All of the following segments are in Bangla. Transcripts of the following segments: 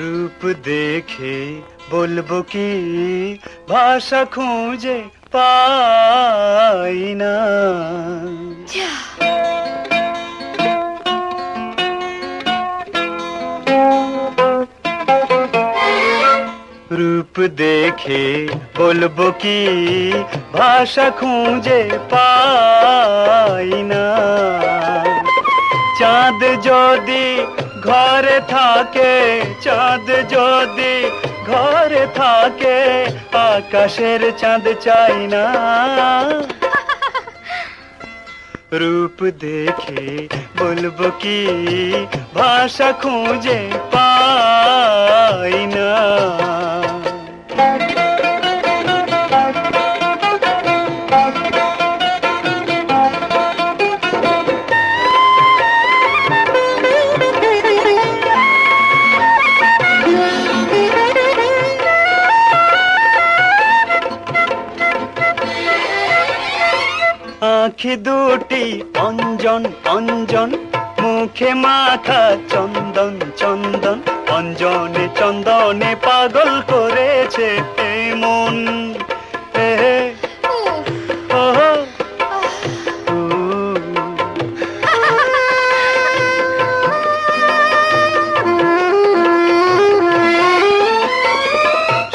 রূপ দেখে বলব কি ভাষা খুঁজে পাই না। রূপ দেখে বলব কি ভাষা খুঁজে পাই না। চাঁদ যদি ঘরে থাকে, চাঁদ যদি ঘরে থাকে, আকাশের চাঁদ চাই না। রূপ দেখে বলব কি, ভাষা খুঁজে পাই না। আখি দুটি অঞ্জন অঞ্জন। মুখে মাখা চন্দন চন্দন। অঞ্জনে চন্দনে পাগল করেছে মন।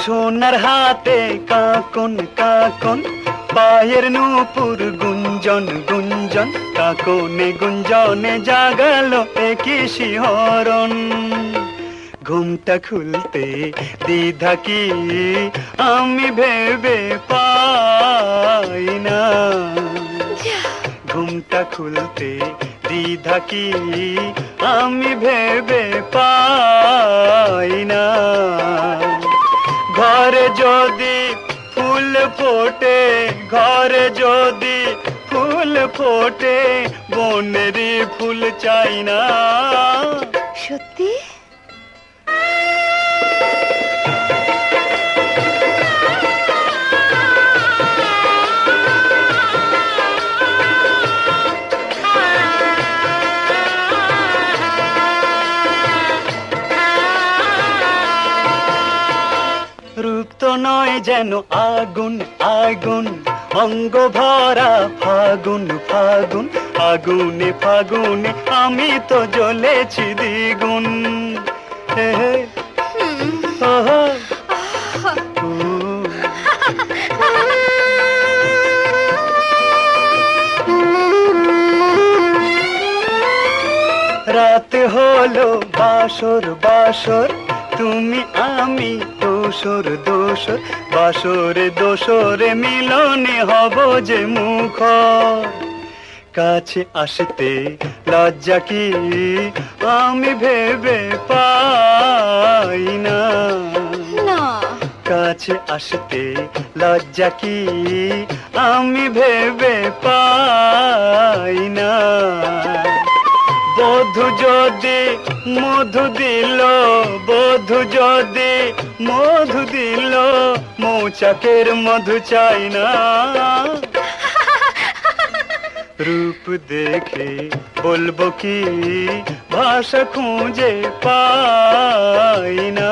সোনার হাতে কাকন কাকন। পায়ের নূপুর গুঞ্জন গুঞ্জন কাকনে গুঞ্জনে জাগালো একই শিহরণ। ঘুমটা খুলতে দ্বিধা কি আমি ভেবে পাই না। ঘুমটা খুলতে দ্বিধা কি আমি ভেবে পাই না। ঘরে যদি ফুল ফোটে ঘরে যদি ফুল ফোটে বনেরই ফুল চাই না। সত্যি? রূপ তো নয় যেন আগুন আগুন। অঙ্গ ভরা ফাগুন ফাগুন, আগুনে, ফাগুনে আমি তো জ্বলেছি দ্বিগুণ। রাত হলো বাসর বাসর, তুমি আমি দোসর দোসর বাসরে দোসরে মিলনে হব যে মুখ কাছে আসতে লজ্জা কি? আমি ভেবে পাই না। না। কাছে আসতে লজ্জা কি? আমি ভেবে পাই না। বধু যদি মধু দিল বধু যদি মধু দিল মৌচাকের মধু চাই না। রূপ দেখে বলব কি ভাষা খুঁজে পাই না।